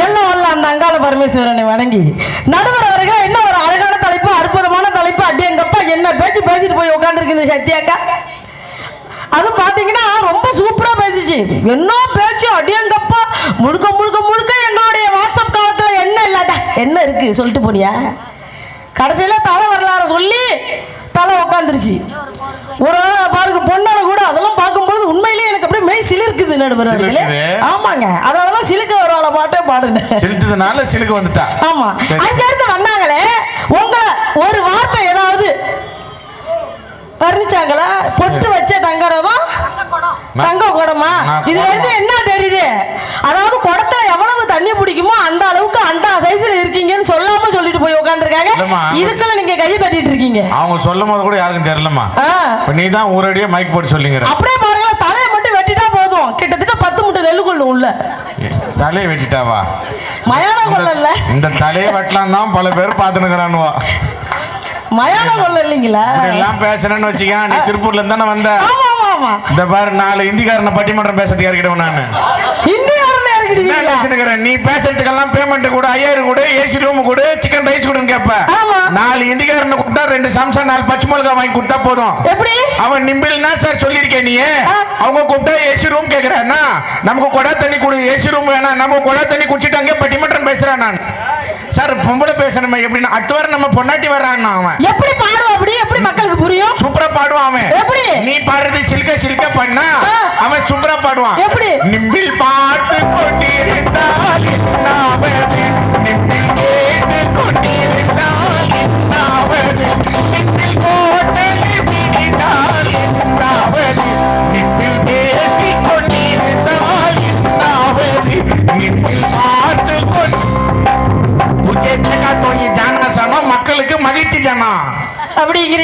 எல்லாம் வல்ல அந்த அங்காள பரமேஸ்வரனை வணங்கி நடுவர் அவர்கள் என்ன ஒரு அழகான தலைப்பு அற்புதமான தலைப்பு அடியங்கப்பா என்ன பேச்சு பேசிட்டு போய் உட்காந்துருக்கு இந்த சத்யாக்கா அது பாத்தீங்கன்னா ரொம்ப சூப்பரா பேசிச்சு. என்ன பேச்சு அடியங்கப்பா முழுக்க முழுக்க முழுக்க எங்களுடைய வாட்ஸ்அப் காலத்துல என்ன இல்லாத என்ன இருக்கு சொல்லிட்டு போனியா? கடைசியில தலை வரலாறு சொல்லி தலை உட்காந்துருச்சு ஒரு பாருங்க பொண்ணான கூட அதெல்லாம் பார்க்கும்பொழுது உண்மையிலேயே எனக்கு அப்படியே மெய் சிலிர்க்குது நடுவர்? ஆமாங்க. அதனாலதான் சிலுக்க வருவாள பாட்டே பாடுனேன். செலுத்ததுனால சிலுக்கு வந்துட்டா. ஆமா. அங்க இருந்து வந்தாங்களே உங்களை ஒரு வார்த்தை ஏதாவது வர்ணிச்சாங்களா? பொட்டு வச்ச தங்கரதம் தங்க குடமா? இதுல இருந்து என்ன தெரியுது? அதாவது குடத்துல எவ்வளவு தண்ணி பிடிக்குமோ அந்த அளவுக்கு அண்டா சைஸ்ல இருக்கீங்கன்னு சொல்லாம சொல்லிட்டு போய் உட்காந்துருக்காங்க. இதுக்குள்ள நீங்க கையை தட்டிட்டு இருக்கீங்க. அவங்க சொல்லும் போது கூட யாருக்கும் தெரியலம்மா. ஆ, இப்ப நீ தான் ஊரடியே மைக் போட்டு சொல்லிங்கிற. அப்படியே பாருங்களேன் தலையை மட்டும் வெட்டிட்டா போதும். கிட்டத்தட்ட பத்து முட்டை நெல்லு கொள்ளும் உள்ள. தலையை வெட்டிட்டாவா மயான கொள்ள இல்ல இந்த தலையை வெட்டலாம் தான் பல பேர் பார்த்துனுக்குறானுவா மயான கொள்ள இல்லைங்களா எல்லாம் பேசுறேன்னு வச்சுக்க நீ திருப்பூர்ல தானே வந்த? ஆமா ஆமா ஆமா. இந்த பாரு நாலு இந்திக்காரனை பட்டிமன்றம் பேசுறதுக்கு யாருக்கிட்ட நான் நினைச்சுக்கிறேன் நீ பேசுறதுக்கெல்லாம் பேமெண்ட் கூட ஐயாயிரம் கூட ஏசி ரூம் கூட சிக்கன் ரைஸ் கொடுன்னு கேப்ப. ஆமா. நாலு இந்திக்காரனை கொடுத்தா ரெண்டு சம்சா நாலு பச்சை மிளகா வாங்கி கொடுத்தா போதும். எப்படி? அவன் நிம்பிள்னா சார் சொல்லியிருக்கேன் நீ. அவங்க கூப்பிட்டா ஏசி ரூம் கேக்குறான்னா நமக்கு கொடா தண்ணி குடி ஏசி ரூம் வேணாம். நம்ம கொடா தண்ணி குடிச்சிட்டு அங்கே பட்டிமன்றம் பேசுறான் நான். சார் பொம்பளை பேசணுமே எப்படின்னா அடுத்த வாரம் நம்ம பொன்னாட்டி வர்றான்னா அவன். எப்படி பாடுவ அப்படி? எப்படி மக்களுக்கு புரியும்? சூப்பரா பாடுவான் அவன். எப்படி? நீ பாடுறது சிலுக்க சிலுக்க பண்ணா. அவன் சூப்பரா பாடுவான். எப்படி? நிம்பில் பார்த்து கொண்டிருந்தால்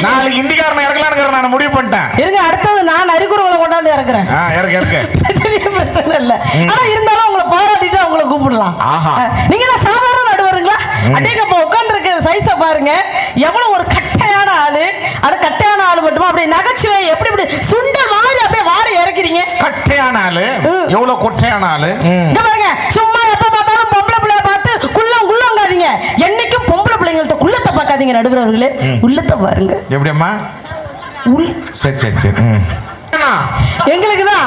நாலு இந்திக்காரனை இறக்கலான்னு நான் முடிவு பண்ணிட்டேன். இருங்க அடுத்தது நான் நரிக்குறவங்களை கொண்டாந்து இறக்குறேன். ஆ இறக்க இறக்க. பிரச்சனையே பிரச்சனை இல்ல. ஆனா இருந்தாலும் உங்களை பாராட்டிட்டு அவங்கள கூப்பிடலாம். ஆஹா. அஹ், நீங்க என்ன சாதாரண நடுவருங்களா? அடேங்க இப்ப உட்கார்ந்துருக்க சைஸ பாருங்க. எவ்வளவு ஒரு கட்டையான ஆளு. ஆனா கட்டையான ஆளு மட்டுமா? அப்படியே நகைச்சுவை எப்படி இப்படி சுண்டல் மாதிரி அப்படியே வாரி இறக்கிறீங்க. கட்டையான ஆளு. எவ்வளவு கொட்டையான ஆளு? இங்க பாருங்க சும்மா எப்ப பார்த்தாலும் பொம்பளை பிள்ளைய பார்த்து குள்ளம் குள்ளங்காதீங்க என்னைக்கும் பிள்ளைங்கள்ட்ட குள்ளத்தை பார்க்காதீங்க நடுவர் அவர்களே உள்ளத்தை பாருங்க. எப்படியம்மா? சரி சரி சரி? எங்களுக்கு தான்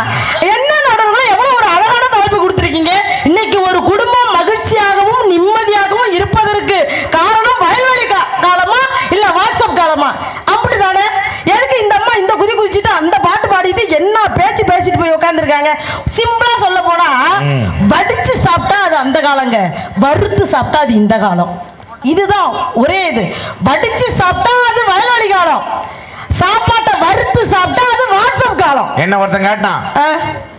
என்ன நடுவர்களே எவ்வளவு ஒரு அழகான தலைப்பு கொடுத்துருக்கீங்க. இன்னைக்கு ஒரு குடும்பம் மகிழ்ச்சியாகவும் நிம்மதியாகவும் இருப்பதற்கு காரணம் வயல்வெளி காலமா இல்ல வாட்ஸ்அப் காலமா? அப்படிதானே எதுக்கு இந்த அம்மா இந்த குதி குதிச்சுட்டு அந்த பாட்டு பாடிட்டு என்ன பேச்சு பேசிட்டு போய் உட்காந்துருக்காங்க சிம்பிளா சொல்ல போனா வடிச்சு சாப்பிட்டா அது அந்த காலங்க. வறுத்து சாப்பிட்டா அது இந்த காலம். இதுதான் ஒரே இது. வடிச்சு சாப்பிட்டா அது வயல்வெளி காலம். சாப்பாட்டை வறுத்து சாப்பிட்டா அது வாட்ஸ்அப் காலம். என்ன ஒருத்தன் கேட்டான்? ஆ,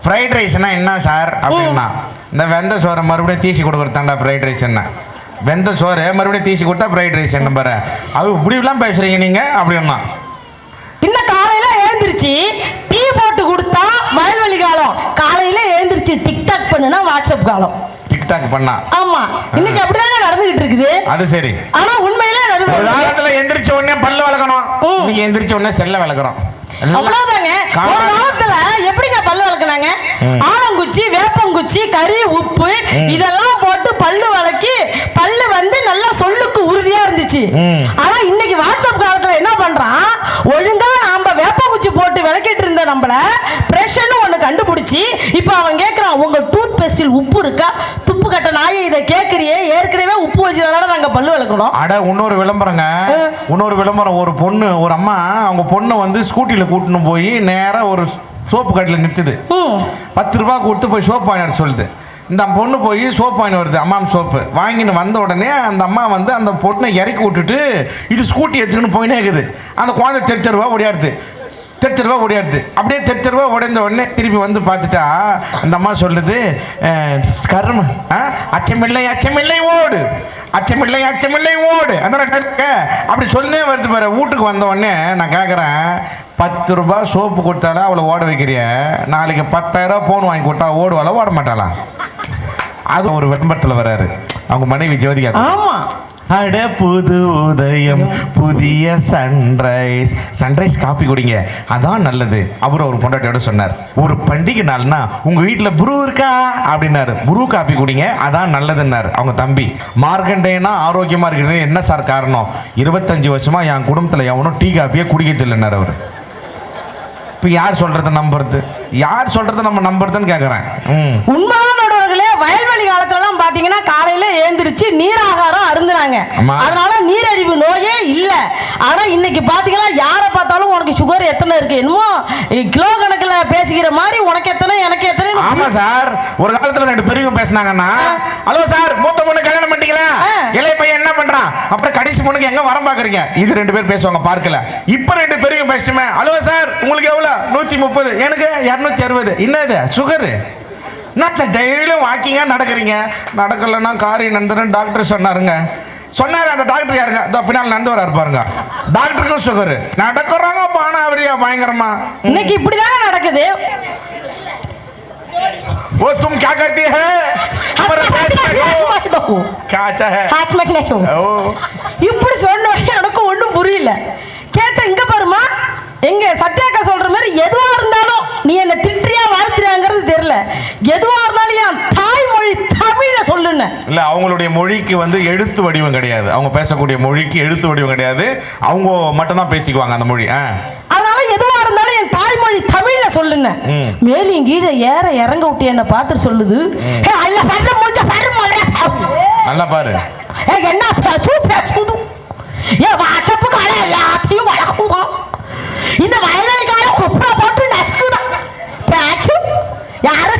ஃப்ரைட் ரைஸ்னா என்ன சார் அப்படின்னா இந்த வெந்த சோறை மறுபடியும் தீசி கொடுக்குறதாண்டா ஃப்ரைட் ரைஸ் என்ன வெந்த சோறு மறுபடியும் தீசி கொடுத்தா ஃப்ரைட் ரைஸ் என்ன பாரு. அது இப்படிலாம் பேசுறீங்க நீங்க? அப்படின்னா. இன்னும் காலையில எழுந்திருச்சு டீ போட்டு கொடுத்தா வயல்வெளி காலம். காலையில எழுந்திருச்சு டிக்டாக் பண்ணுனா வாட்ஸ்அப் காலம். டிக்டாக் பண்ணா. ஆமா. இன்னைக்கு அப்படிதாங்க நடந்துகிட்டு இருக்குது. அது சரி. ஆனா உண்மையிலே நடந்து காலத்துல எந்திரிச்ச உடனே பல்லு விளக்கணும். இன்னைக்கு எந்திரிச்ச உடனே செல்ல விளக்குறோம் அவ்வளவுதாங்க. ஒரு காலத்துல எப்படிங்க பல்லு வளர்க்குனாங்க? ம். ஆலங்குச்சி வேப்பங்குச்சி கறி உப்பு இதெல்லாம் போட்டு பல்லு வளக்கி பல்லு வந்து நல்லா சொல்லுக்கு உறுதியா இருந்துச்சு. ஆனா இன்னைக்கு வாட்ஸ்அப் காலத்துல என்ன பண்றான்? ஒழுங்கா நாம வேப்பங்குச்சி போட்டு விளக்கிட்டு இருந்த நம்மள பிரஷர்னு ஒண்ணு கண்டுபிடிச்சி இப்போ அவன் கேக்குறான் உங்க டூத் பேஸ்டில் உப்பு இருக்கா? இதை கேக்குறியே ஏற்கனவே உப்பு வச்சதுனால நாங்க பல்லு விளக்கணும் அட இன்னொரு விளம்பரங்க. இன்னொரு விளம்பரம் ஒரு பொண்ணு ஒரு அம்மா அவங்க பொண்ணை வந்து ஸ்கூட்டியில் கூட்டின்னு போய் நேராக ஒரு சோப்பு கடையில் நிறுத்துது. பத்து ரூபா கொடுத்து போய் சோப்பு வாங்கிட்டு சொல்லுது. இந்த பொண்ணு போய் சோப்பு வாங்கி வருது அம்மாம் சோப்பு. வாங்கின்னு வந்த உடனே அந்த அம்மா வந்து அந்த பொண்ணை இறக்கி விட்டுட்டு இது ஸ்கூட்டி எடுத்துக்கின்னு போயினே இருக்குது. அந்த குழந்தை தெரு தெருவா ஓடியாடுது. தெரு தெருவா ஓடியாடுது அப்படியே தெரு தெருவா உடைந்த உடனே திருப்பி வந்து பார்த்துட்டா அந்த அம்மா சொல்லுது கர்ம ஆ அச்சமில்லை அச்சமில்லை ஓடு. அச்சமில்லை அச்சமில்லை ஓடு. அதான் இருக்க? அப்படி சொல்லே வருது பாரு. வீட்டுக்கு வந்த உடனே நான் கேட்குறேன் பத்து ரூபாய் சோப்பு கொடுத்தாலும் அவளை ஓட வைக்கிறிய? நாளைக்கு பத்தாயிரம் ஃபோன் வாங்கி கொடுத்தா ஓடுவாளா ஓட மாட்டாளா அது ஒரு விளம்பரத்தில் வராரு அவங்க மனைவி ஜோதிகா. அட புது உதயம் புதிய சன்ரைஸ் சன்ரைஸ் காப்பி குடிங்க. அதான் நல்லது. அவர் ஒரு பொண்டாட்டியோட சொன்னார். ஒரு பண்டிகை நாள்னா உங்க வீட்டில் புரு இருக்கா? அப்படின்னாரு. புரு காப்பி குடிங்க. அதான் நல்லதுன்னாரு. அவங்க தம்பி மார்க்கண்டேனா ஆரோக்கியமா இருக்கிறது என்ன சார் காரணம்? இருபத்தஞ்சு வருஷமா என் குடும்பத்தில் எவனும் டீ காப்பியே குடிக்கிறதில்லைன்னார் அவர். இப்போ யார் சொல்றத நம்புறது? யார் சொல்றத நம்ம நம்புறதுன்னு கேட்குறேன் ம் உண்மைதான் நடுவர்களே வயல்வெளி காலத்துலலாம் பாத்தீங்கன்னா காலையில ஏந்திரிச்சு நீராகாரம் அருந்துனாங்க ஆமா. அதனால நீரழிவு நோயே இல்ல. ஆனா இன்னைக்கு பாத்தீங்கன்னா யாரை பார்த்தாலும் உனக்கு சுகர் எத்தனை இருக்கு? என்னமோ கிலோ கணக்குல பேசிக்கிற மாதிரி உனக்கு எத்தனை எனக்கு எத்தனை ஆமா சார். ஒரு காலத்துல ரெண்டு பெரியவங்க பேசுனாங்கன்னா ஹலோ சார் மூத்த பொண்ணு கல்யாணம் பண்ணிட்டீங்களா. இளைய பையன் என்ன பண்றான்? அப்புறம் கடைசி பொண்ணுக்கு எங்க வரம் பாக்குறீங்க? இது ரெண்டு பேர் பேசுவாங்க பார்க்கல. இப்ப ரெண்டு பெரியவங்க பேசிட்டுமே ஹலோ சார் உங்களுக்கு எவ்வளவு? நூத்தி முப்பது எனக்கு இருநூத்தி அறுபது. என்னது? சுகரு என்ன சார் டெய்லியும் வாக்கிங்கா நடக்கிறீங்க? நடக்கலைன்னா காரி நந்தரன் டாக்டர் சொன்னாருங்க. சொன்னாரு அந்த டாக்டர் யாருங்க இதோ பின்னால் நடந்து வராரு பாருங்க டாக்டருக்கும் சுகரு நடக்கிறாங்க பானாவரியா பயங்கரமா இன்னைக்கு இப்படிதாங்க நடக்குது वो तुम क्या करती है हमारा पैसा दो क्या अच्छा है ओ இப்படி சொன்ன உடனே எனக்கு ஒண்ணும் புரியல கேட்ட இங்க பாருமா எங்க சத்யாக்கா சொல்ற மாதிரி எதுவா இருந்தாலும் நீ என்ன திட்டுறியா வாழ்த்துறியாங்கிறது தெரியல எதுவா இருந்தாலும் என் தாய்மொழி சொல்லுன்னு இல்ல அவங்களுடைய மொழிக்கு வந்து எழுத்து வடிவம் கிடையாது. அவங்க பேசக்கூடிய மொழிக்கு எழுத்து வடிவம் கிடையாது. அவங்க மட்டும்தான் பேசிக்குவாங்க அந்த மொழி. அதனால எதுவா இருந்தாலும் என் தாய்மொழி தமிழ்ல சொல்லுங்க ம். மேலும் கீழே ஏற இறங்க விட்டு என்ன பார்த்துட்டு சொல்லுது. நல்லா பாரு. என்ன பேசுது எல்லாத்தையும் வளர்க்குதான் இந்த வயல்வெளிக்கார குப்புற போட்டு நசுக்குதான் பேச்சு யாரு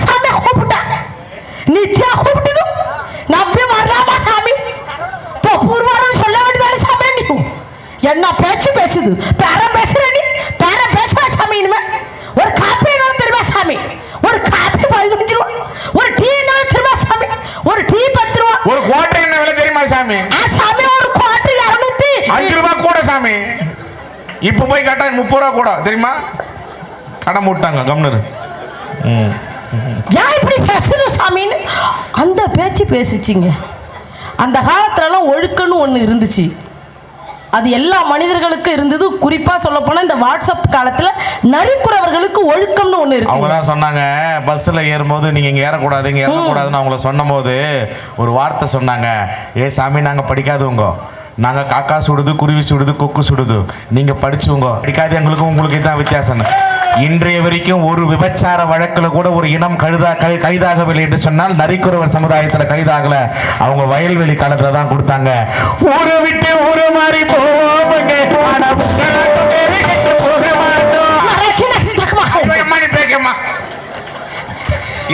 என்ன பேச்சு பேசுது? பேரம் பேசுற நீ பேரம் பேசுவா சாமி இனிமே. ஒரு காப்பி என்ன தெரியுமா சாமி? ஒரு காப்பி பதினஞ்சு ரூபா. ஒரு டீ என்ன தெரியுமா சாமி? ஒரு டீ பத்து ரூபா. ஒரு கோட்டை என்ன விலை தெரியுமா சாமி? ஆ, சாமி ஒரு குவார்டர் இரநூத்தி. அஞ்சு ரூபாய் கூட சாமி. இப்போ போய் கேட்டா முப்பது ரூபா கூட தெரியுமா? கடை மூட்டாங்க கம்னரு ஏன் இப்படி பேசுது சாமின்னு? அந்த பேச்சு பேசிச்சிங்க. அந்த காலத்துலலாம் ஒழுக்கம்னு ஒன்று இருந்துச்சு. அது எல்லா மனிதர்களுக்கும் இருந்தது. குறிப்பாக சொல்லப்போனால் இந்த வாட்ஸ்அப் காலத்தில் நரிக்குறவர்களுக்கு ஒழுக்கம்னு அவங்க இருக்கு தான் சொன்னாங்க பஸ்ஸில் ஏறும்போது நீங்கள் இங்கே ஏறக்கூடாது இங்கே இறங்கக்கூடாதுன்னு அவங்கள சொன்னபோது ஒரு வார்த்தை சொன்னாங்க. ஏ சாமி நாங்கள் படிக்காதவங்க. நாங்கள் காக்கா சுடுது குருவி சுடுது கொக்கு சுடுது. நீங்கள் படிச்சவங்க படிக்காது எங்களுக்கும் உங்களுக்கு இதுதான் வித்தியாசம் இன்றைய வரைக்கும் ஒரு விபச்சார வழக்கில் கூட ஒரு இனம் கழுதா கை கைதாகவில்லை என்று சொன்னால் நரிக்குறவர் சமுதாயத்தில் கைதாகல. அவங்க வயல்வெளி காலத்தில் தான் கொடுத்தாங்க. ஊரை விட்டு ஊரு மாறி போவோங்க ஆனா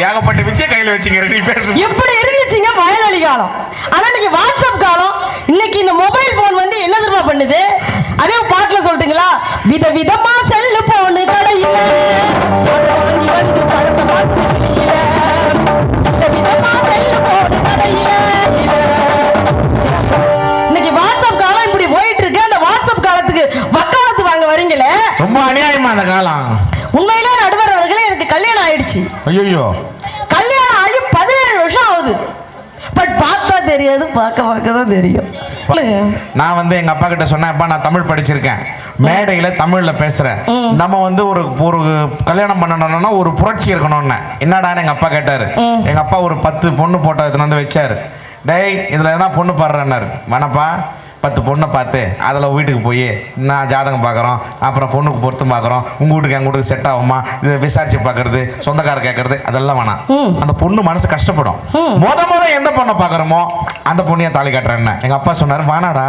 ஏகப்பட்ட வித்திய கையில பேசு எப்படி இருந்துச்சுங்க வயல்வெளி காலம்? ஆனால் இன்னைக்கு வாட்ஸ்அப் காலம். இன்னைக்கு இந்த மொபைல் ஃபோன் வந்து என்ன தெரியுமா பண்ணுது? அதே சொல்லட்டுங்களா வித விதமா செல்லு போனு கடையில். வாங்கி வந்து பழத்தை பார்த்து வெளியில. வித விதமா செல்லு போனு கடையில. இன்னைக்கு வாட்ஸ்அப் காலம் இப்படி போயிட்டு இருக்கு அந்த வாட்ஸ்அப் காலத்துக்கு வக்காலத்து வாங்க வரீங்களே? ரொம்ப அநியாயமா அந்த காலம். உண்மையிலே நடுவர் அவர்களே எனக்கு கல்யாணம் ஆயிடுச்சு. ஐயோ கல்யாணம் ஆகி பதினேழு வருஷம் ஆகுது. பட் பார்த்தா தெரியாது பார்க்க பார்க்க தான் தெரியும். நான் வந்து எங்க அப்பா கிட்ட சொன்னேன் அப்பா நான் தமிழ் படிச்சிருக்கேன். மேடையில தமிழ்ல பேசுறேன் ம். நம்ம வந்து ஒரு ஒரு கல்யாணம் பண்ணணும்னா ஒரு புரட்சி இருக்கணும்னு என்னடான்னு எங்க அப்பா கேட்டாரு ம். எங்க அப்பா ஒரு பத்து பொண்ணு போட்டோ எடுத்துன்னு வந்து வச்சாரு டேய் இதுல எதனா பொண்ணு பாடுறேன்னாரு வேணப்பா பத்து பொண்ணை பார்த்து அதில் வீட்டுக்கு போய் நான் ஜாதகம் பார்க்குறோம் அப்புறம் பொண்ணுக்கு பொருத்தம் பார்க்குறோம் உங்கள் வீட்டுக்கு எங்கள் வீட்டுக்கு செட் ஆகுமா இதை விசாரிச்சு பார்க்கறது சொந்தக்கார கேட்கறது அதெல்லாம் வேணாம். அந்த பொண்ணு மனசு கஷ்டப்படும். முத முத எந்த பொண்ணை பார்க்குறோமோ அந்த பொண்ணையை தாலி கட்டுறேன்னு எங்கள் அப்பா சொன்னார் வேணாடா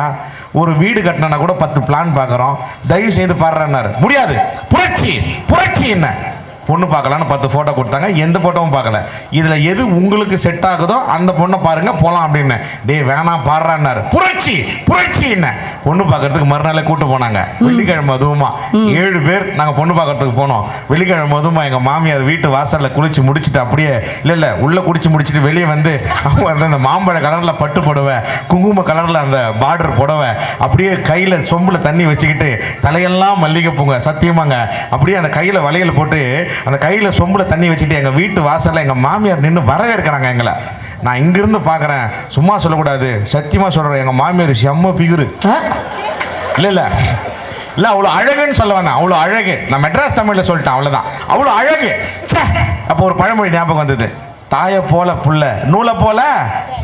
ஒரு வீடு கட்டினா கூட பத்து பிளான் பார்க்குறோம். தயவு செய்து பாடுறேன்னாரு முடியாது. புரட்சி. புரட்சி என்ன? பொண்ணு பார்க்கலான்னு பத்து ஃபோட்டோ கொடுத்தாங்க. எந்த ஃபோட்டோவும் பார்க்கல. இதில் எது உங்களுக்கு செட் ஆகுதோ அந்த பொண்ணை பாருங்க போகலாம் அப்படின்னு. டேய் வேணாம் பாடுறான்னாரு. புரட்சி புரட்சி என்ன பொண்ணு பார்க்கறதுக்கு மறுநாளே கூட்டு போனாங்க. வெள்ளிக்கிழமை அதுவுமா. ஏழு பேர் நாங்கள் பொண்ணு பார்க்கறதுக்கு போனோம். வெள்ளிக்கிழமை அதுவுமா எங்கள் மாமியார் வீட்டு வாசலில் குளிச்சு முடிச்சுட்டு அப்படியே இல்லை இல்லை உள்ளே குடிச்சு முடிச்சுட்டு வெளியே வந்து அவங்க அந்த மாம்பழ கலரில் பட்டு புடவை குங்கும கலரில் அந்த பார்டர் புடவை அப்படியே கையில் சொம்பில் தண்ணி வச்சுக்கிட்டு தலையெல்லாம் மல்லிகை பூங்க சத்தியமாங்க. அப்படியே அந்த கையில் வளையல் போட்டு அந்த கையில் சொம்பில் தண்ணி வச்சுட்டு எங்கள் வீட்டு வாசலில் எங்கள் மாமியார் நின்று வரவேற்கிறாங்க எங்களை. நான் இங்கிருந்து பார்க்குறேன் சும்மா சொல்லக்கூடாது. சத்தியமாக சொல்கிறேன் எங்கள் மாமியார் செம்ம பிகுரு? இல்லை இல்லை. இல்லை அவ்வளோ அழகுன்னு சொல்ல வந்தேன். அவ்வளோ அழகு. நான் மெட்ராஸ் தமிழில் சொல்லிட்டேன். அவ்வளோதான் அவ்வளோ அழகு. ச்சே! அப்போ ஒரு பழமொழி ஞாபகம் வந்தது. தாயை போல புள்ள. நூலை போல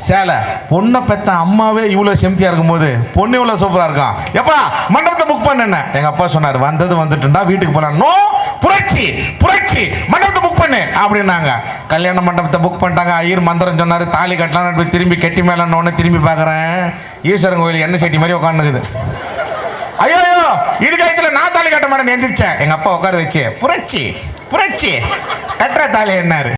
சேலை. பொண்ணை பெத்த அம்மாவே இவ்வளோ செம்தியாக இருக்கும்போது பொண்ணு இவ்வளோ சூப்பராக இருக்கான் எப்பா மண்டபத்தை புக் பண்ணுன எங்கள் அப்பா சொன்னார் வந்தது வந்துட்டுண்டா வீட்டுக்கு போகலாம் நோ புரட்சி புரட்சி மண்டபத்தை புக் பண்ணு. அப்படின்னாங்க. கல்யாண மண்டபத்தை புக் பண்ணிட்டாங்க. ஐயர் மந்திரம் சொன்னார் தாலி கட்டலாம் போய் திரும்பி கட்டி மேலே திரும்பி பார்க்குறேன் ஈஸ்வரன் கோயில் எண்ணெய் செட்டி மாதிரி உட்காந்துக்குது. ஐயோ இது கயத்துல நான் தாலி கட்ட மாட்டேன் எந்திரிச்சேன். எங்கள் அப்பா உட்கார வச்சு புரட்சி புரட்சி கட்டுற தாலி என்னாரு.